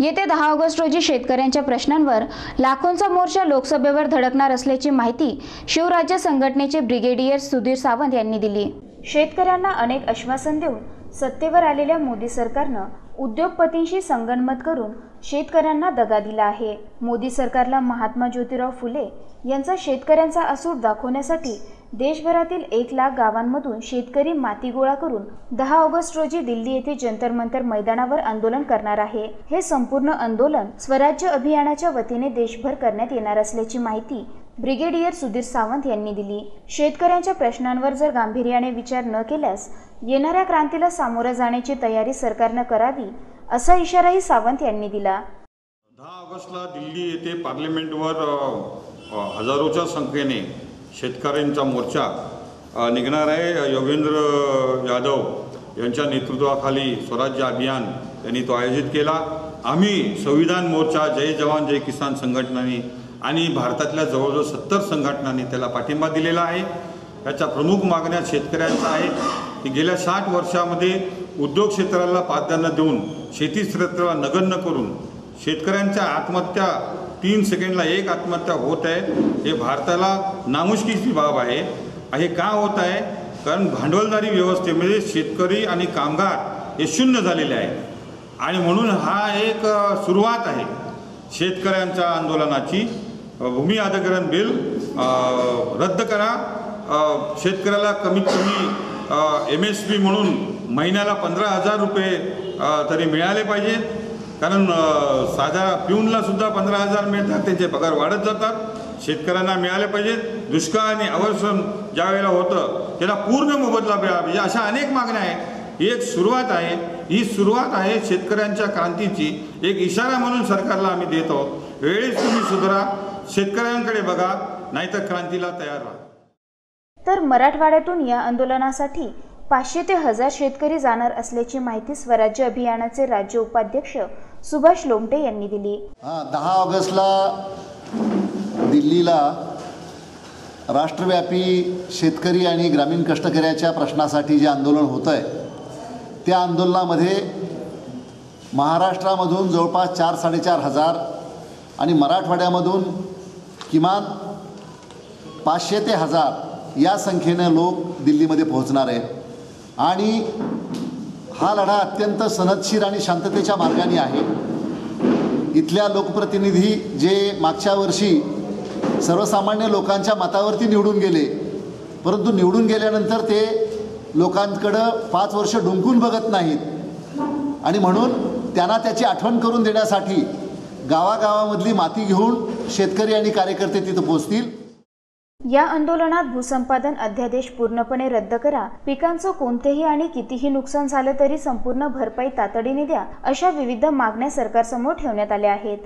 येत्या दहा ऑगस्ट रोजी शेतकऱ्यांच्या प्रश्नांवर लाखोंचा मोर्चा लोकसभेवर धडकणार असल्याची माहिती शिवराज्य संघटनेचे ब्रिगेडियर सुधीर सावंत यांनी दिली. शेतकऱ्यांना अनेक आश्वासन देऊन सत्तेवर आलेल्या मोदी सरकारनं उद्योगपतींशी संगनमत करून शेतकऱ्यांना दगा दिला आहे. मोदी सरकारला महात्मा ज्योतिराव फुले यांचा शेतकऱ्यांचा असूर दाखवण्यासाठी देशभरातील एक लाख गावांमधून शेतकरी माती गोळा करून दहा ऑगस्ट रोजी दिल्ली येथे जंतर मंतर मैदानावर आंदोलन करणार आहे. हे संपूर्ण आंदोलन स्वराज्य अभियानाच्या वतीने देशभर करण्यात येणार असल्याची माहिती ब्रिगेडियर सुधीर सावंत यांनी दिली. शेतकऱ्यांच्या प्रश्नांवर जर गांभीर्याने विचार न केल्यास येणाऱ्या क्रांतीला सामोरं जाण्याची तयारी सरकारनं करावी असा इशाराही सावंत यांनी दिला. दहा ऑगस्टला दिल्ली येथे पार्लमेंटवर हजारोच्या संख्येने शेतकऱ्यांचा मोर्चा निघणार आहे. योगेंद्र यादव यांच्या नेतृत्वाखाली स्वराज्य अभियान यांनी तो आयोजित केला. आम्ही संविधान मोर्चा जय जवान जय किसान संघटनांनी आणि भारतातल्या जवळजवळ सत्तर संघटनांनी त्याला पाठिंबा दिलेला आहे. याच्या प्रमुख मागण्या शेतकऱ्यांचा आहे. की गेल्या साठ वर्षामध्ये उद्योग क्षेत्राला प्राधान्य देऊन शेती क्षेत्राला नगण्य करून शेतकऱ्यांच्या आत्महत्या तीन सेकंडला एक आत्महत्या होत आहे हे भारताला नामुष्कीची बाब आहे. हे का होत आहे? कारण भांडवलदारी व्यवस्थेमध्ये शेतकरी आणि कामगार हे शून्य झालेले आहे आणि म्हणून हा एक सुरुवात आहे. शेतकऱ्यांच्या आंदोलनाची. भूमी अधिग्रहण बिल रद्द करा. शेतकऱ्याला कमीत कमी एम एस पी म्हणून महिन्याला पंधरा हजार रुपये तरी मिळाले पाहिजे. कारण साधा पिऊनला सुद्धा पंधरा हजार मिळतात त्यांचे पगार वाढत जातात. शेतकऱ्यांना मिळाले पाहिजेत दुष्काळ आणि अवर्षण ज्या वेळेला होतं त्याला पूर्ण मोबदला मिळाला पाहिजे. अशा अनेक मागण्या आहेत. ही एक सुरुवात आहे. ही सुरुवात आहे शेतकऱ्यांच्या क्रांतीची. एक इशारा म्हणून सरकारला आम्ही देत. आहोत वेळेस तुम्ही सुधारा. शेतकऱ्यांकडे बघा. नाहीतर क्रांतीला तयार राहा. तर मराठवाड्यातून या आंदोलनासाठी पाचशे ते हजार शेतकरी जाणार असल्याची माहिती स्वराज्य अभियानाचे राज्य उपाध्यक्ष सुभाष लोमटे यांनी दिली. दहा ऑगस्टला दिल्लीला राष्ट्रव्यापी शेतकरी आणि ग्रामीण कष्टकऱ्याच्या प्रश्नासाठी जे आंदोलन होतं आहे त्या आंदोलनामध्ये महाराष्ट्रामधून जवळपास चार साडेचार हजार आणि मराठवाड्यामधून किमान पाचशे ते हजार या संख्येनं लोक दिल्लीमध्ये पोहोचणार आहेत. आणि हा लढा अत्यंत सनदशीर आणि शांततेच्या मार्गाने आहे. इथल्या लोकप्रतिनिधी जे मागच्या वर्षी सर्वसामान्य लोकांच्या मतावरती निवडून गेले परंतु निवडून गेल्यानंतर ते लोकांकडं पाच वर्ष डुंकून बघत नाहीत. आणि म्हणून त्यांना त्याची आठवण करून देण्यासाठी गावागावामधली माती घेऊन शेतकरी आणि कार्यकर्ते तिथं पोचतील. या आंदोलनात भूसंपादन अध्यादेश पूर्णपणे रद्द करा. पिकांचं कोणतेही आणि कितीही नुकसान झालं तरी संपूर्ण भरपाई तातडीने द्या अशा विविध मागण्या सरकारसमोर ठेवण्यात आल्या आहेत.